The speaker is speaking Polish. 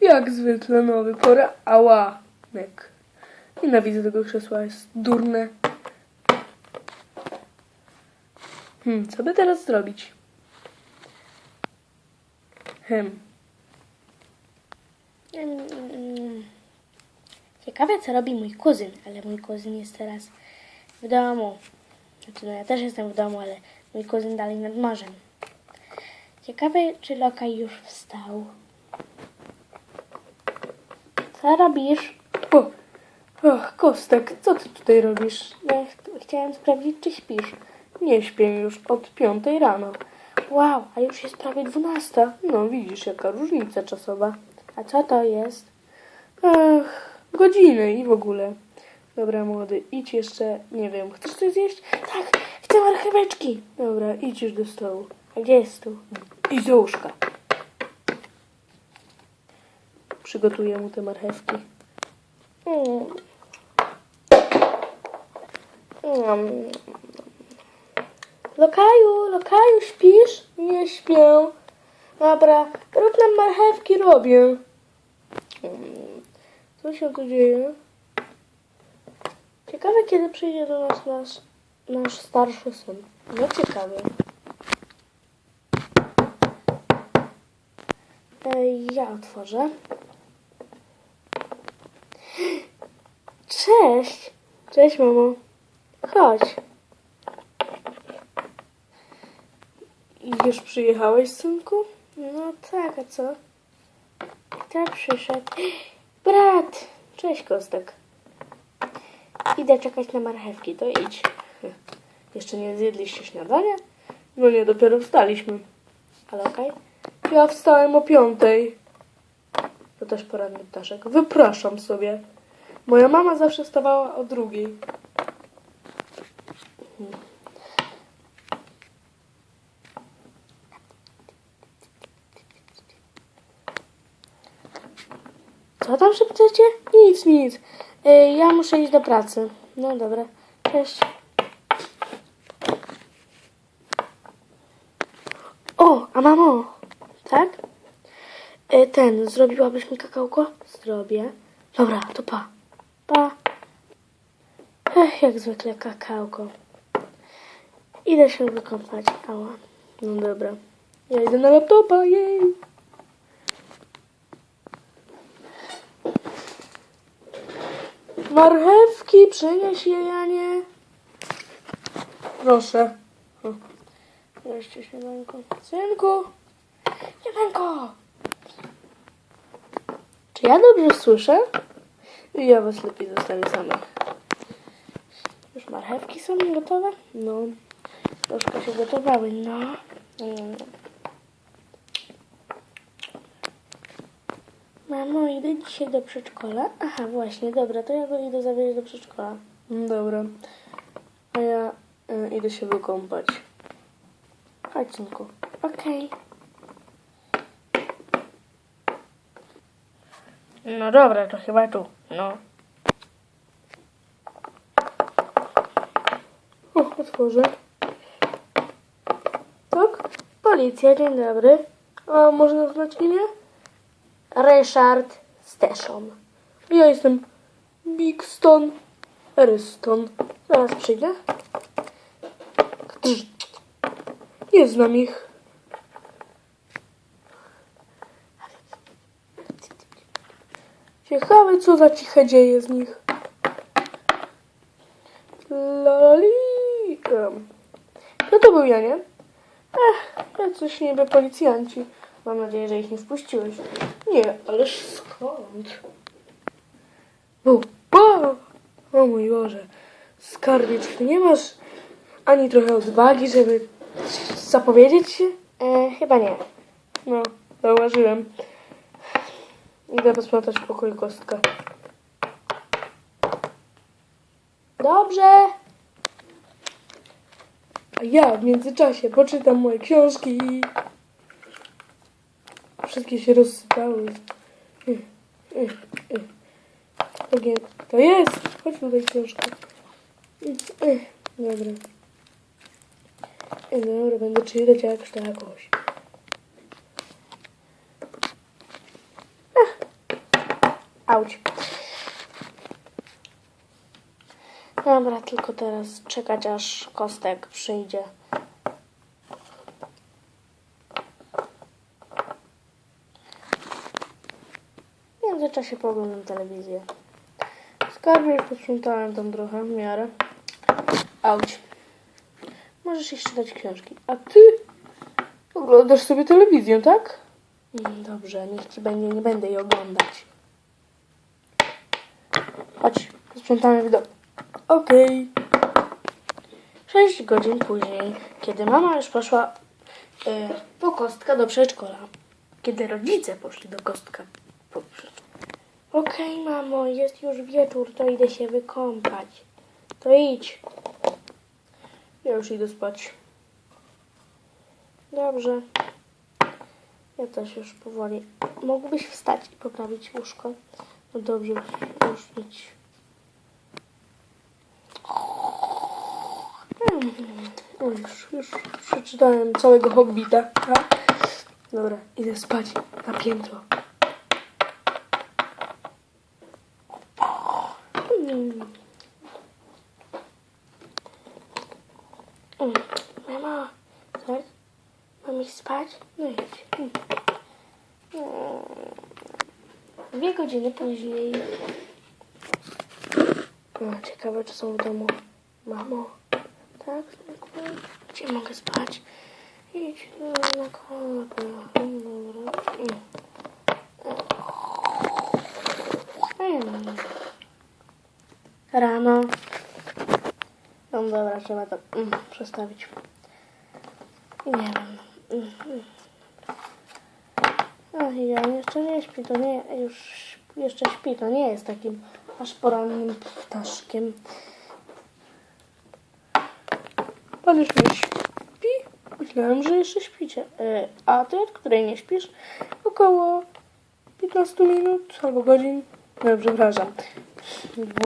Jak zwykle nowy poranek. Nienawidzę tego krzesła, jest durne. Hmm, co by teraz zrobić? Hmm. Mm, Ciekawe, co robi mój kuzyn, ale mój kuzyn jest teraz w domu. Znaczy, no ja też jestem w domu, ale mój kuzyn dalej nad morzem. Ciekawe, czy Lokaj już wstał. Co robisz? O, och, Kostek, co ty tutaj robisz? Ja ch- chciałem sprawdzić, czy śpisz. Nie śpię już od piątej rano. Wow, a już jest prawie dwunasta. No widzisz, jaka różnica czasowa. A co to jest? Ach, godziny i w ogóle. Dobra, młody, idź jeszcze, nie wiem, chcesz coś zjeść? Tak, chcę marcheweczki. Dobra, idź już do stołu. A gdzie jest tu? Idź do łóżka. Przygotuję mu te marchewki. Mm. Mm. Lokaju, lokaju, śpisz? Nie śpię. Dobra, rób nam marchewki, robię. Co się tu dzieje? Ciekawe, kiedy przyjdzie do nas nasz, nasz starszy syn. No ciekawe. Ej, ja otworzę. Cześć. Cześć, mamo. Chodź. Już przyjechałeś, synku? No tak, a co? Kto przyszedł? Brat. Cześć, Kostek. Idę czekać na marchewki, to idź. Jeszcze nie zjedliście śniadania? No nie, dopiero wstaliśmy. Ale okej. Ja wstałem o piątej. To też poranny ptaszek. Wypraszam sobie. Moja mama zawsze wstawała o drugiej. Co tam szepczecie? Nic, nic. Ej, ja muszę iść do pracy. No dobra. Cześć. O, a mamo. Tak? E, ten, zrobiłabyś mi kakałko? Zrobię. Dobra, to pa. Pa. Ech, jak zwykle kakałko. Idę się wykąpać. Ała. No dobra. Ja idę na laptopa, jej. Marchewki, przynieś je, Janie. Proszę. O. Wreszcie śniadanko. Synku. Jemenko! Czy ja dobrze słyszę? Ja was lepiej zostawię samych. Już marchewki są gotowe? No. Troszkę się gotowały, no. Mm. Mamo, idę dzisiaj do przedszkola? Aha, właśnie, dobra, to ja go idę zawieźć do przedszkola. No Dobra. A ja y, idę się wykąpać. Chodź. Okej. No dobra, to chyba tu. No. O, otworzę. Tak? Policja, dzień dobry. A można znać imię? Ryszard Steszon. Ja jestem Bigston Ryston. Zaraz przyjdę. Nie znam ich. Ciekawe, co za ciche dzieje z nich. Em. Kto to był, Janie? Ech, jacyś niby policjanci. Mam nadzieję, że ich nie wpuściłeś. Nie, ależ skąd? O, o, o mój Boże. Skarbiec, ty nie masz ani trochę odwagi, żeby zapowiedzieć się? E, chyba nie. No, zauważyłem. Idę posprzątać pokój kostka. Dobrze. A ja w międzyczasie poczytam moje książki. Wszystkie się rozsypały. Ech, ech, ech. Takie- To jest! Chodź tutaj książkę. Dobra. Dobra, będę czytać jak takoś. Auć. Dobra, tylko teraz czekać aż Kostek przyjdzie. W międzyczasie pooglądam telewizję. Skarbie posprzątałem tam trochę w miarę. Auć. Możesz jeszcze dać książki. A ty oglądasz sobie telewizję, tak? Mm, Dobrze, niech ci będzie, nie będę jej oglądać. Chodź, sprzątamy w domu. Okej. Sześć godzin później, kiedy mama już poszła e, po kostka do przedszkola. Kiedy rodzice poszli do kostka po. Okej, mamo, jest już wieczór, to idę się wykąpać. To idź. Ja już idę spać. Dobrze. Ja też już powoli. Mógłbyś wstać i poprawić łóżko? No dobrze, już idź. Już, już przeczytałem całego Hobbita. Tak? Dobra, idę spać na piętro. Mm. Mm. Mamo, tak? Mam iść spać? No idź. Mm. Dwie godziny później. O, ciekawe, czy są w domu. Mamo, tak? Zwykle? Gdzie mogę spać? Idź no, na. Mm, Dobra. Mm. Mm. Rano. No dobra, trzeba to mm, przestawić. Nie wiem. Mm, mm. A i on jeszcze nie śpi, to nie, już jeszcze śpi, to nie jest takim aż porannym ptaszkiem. Pan już nie śpi? Myślałem, że jeszcze śpicie. Y, a ty od której nie śpisz? Około 15 minut albo godzin. No, przepraszam.